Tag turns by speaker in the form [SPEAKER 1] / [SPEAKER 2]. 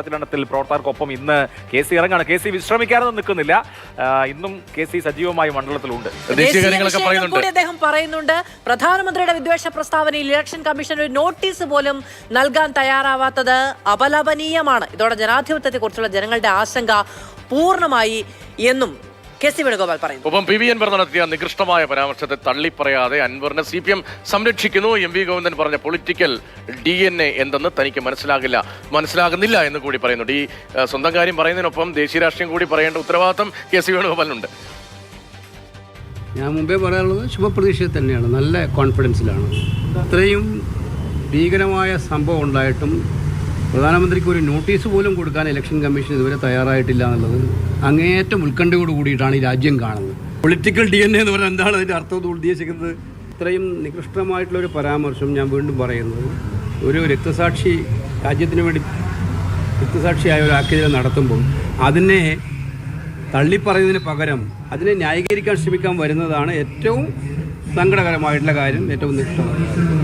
[SPEAKER 1] പ്രചരണത്തിൽ പ്രവർത്തകർക്കൊപ്പം ഇന്ന് K C ഇറങ്ങാണ്. കെ സി വിശ്രമിക്കാനൊന്നും നിൽക്കുന്നില്ല. ഇന്നും കെ സി സജീവമായി മണ്ഡലത്തിലുണ്ട്.
[SPEAKER 2] അദ്ദേഹം പറയുന്നുണ്ട്. പ്രധാനമന്ത്രിയുടെ വിദ്വേഷ പ്രസ്താവനയിൽ ഇലക്ഷൻ കമ്മീഷൻ ഒരു നോട്ടീസ് പോലും നൽകാൻ തയ്യാറാവാത്തത് അപലപനീയമാണ്. ഇതോടെ ജനാധിപത്യത്തെക്കുറിച്ചുള്ള ജനങ്ങളുടെ ആശങ്ക പൂർണമായി എന്നും കെ സി വേണുഗോപാൽ പറയുന്നു.
[SPEAKER 3] ഒപ്പം പി വി അൻവർ നടത്തിയ നികൃഷ്ടമായ പരാമർശത്തെ തള്ളിപ്പറയാതെ അൻവറിനെ സി പി എം സംരക്ഷിക്കുന്നു. എം വി ഗോവിന്ദൻ പറഞ്ഞ പൊളിറ്റിക്കൽ ഡി എൻ എ എന്തെന്ന് തനിക്ക് മനസ്സിലാകില്ല. മനസ്സിലാകുന്നില്ല എന്ന് കൂടി പറയുന്നുണ്ട് ഈ സ്വന്തം കാര്യം പറയുന്നതിനൊപ്പം ദേശീയ രാഷ്ട്രീയം കൂടി പറയേണ്ട ഉത്തരവാദിത്തം കെ സി വേണുഗോപാലിനുണ്ട്.
[SPEAKER 4] ഞാൻ മുമ്പേ പറയാനുള്ളത് ശുഭപ്രതീക്ഷയിൽ തന്നെയാണ്. നല്ല കോൺഫിഡൻസിലാണ് ഇത്രയും ഭീകരമായ സംഭവം ഉണ്ടായിട്ടും പ്രധാനമന്ത്രിക്ക് ഒരു നോട്ടീസ് പോലും കൊടുക്കാൻ ഇലക്ഷൻ കമ്മീഷൻ ഇതുവരെ തയ്യാറായിട്ടില്ല എന്നുള്ളത് അങ്ങേയറ്റം ഉത്കണ്ഠയോട് കൂടിയിട്ടാണ് ഈ രാജ്യം കാണുന്നത്. പൊളിറ്റിക്കൽ ഡി എൻ എ എന്ന് പറഞ്ഞാൽ എന്താണ് അതിന്റെ അർത്ഥം ഉദ്ദേശിക്കുന്നത്? ഇത്രയും നികൃഷ്ടമായിട്ടുള്ള ഒരു പരാമർശം ഞാൻ വീണ്ടും പറയുന്നത്. ഒരു രക്തസാക്ഷി രാജ്യത്തിന് വേണ്ടി രക്തസാക്ഷിയായ ഒരു ആക്കിയത് നടത്തുമ്പോൾ അതിനെ തള്ളിപ്പറയുന്നതിന് പകരം അതിനെ ന്യായീകരിക്കാൻ ശ്രമിക്കാൻ വരുന്നതാണ് ഏറ്റവും സങ്കടകരമായിട്ടുള്ള കാര്യം ഏറ്റവും കാര്യം.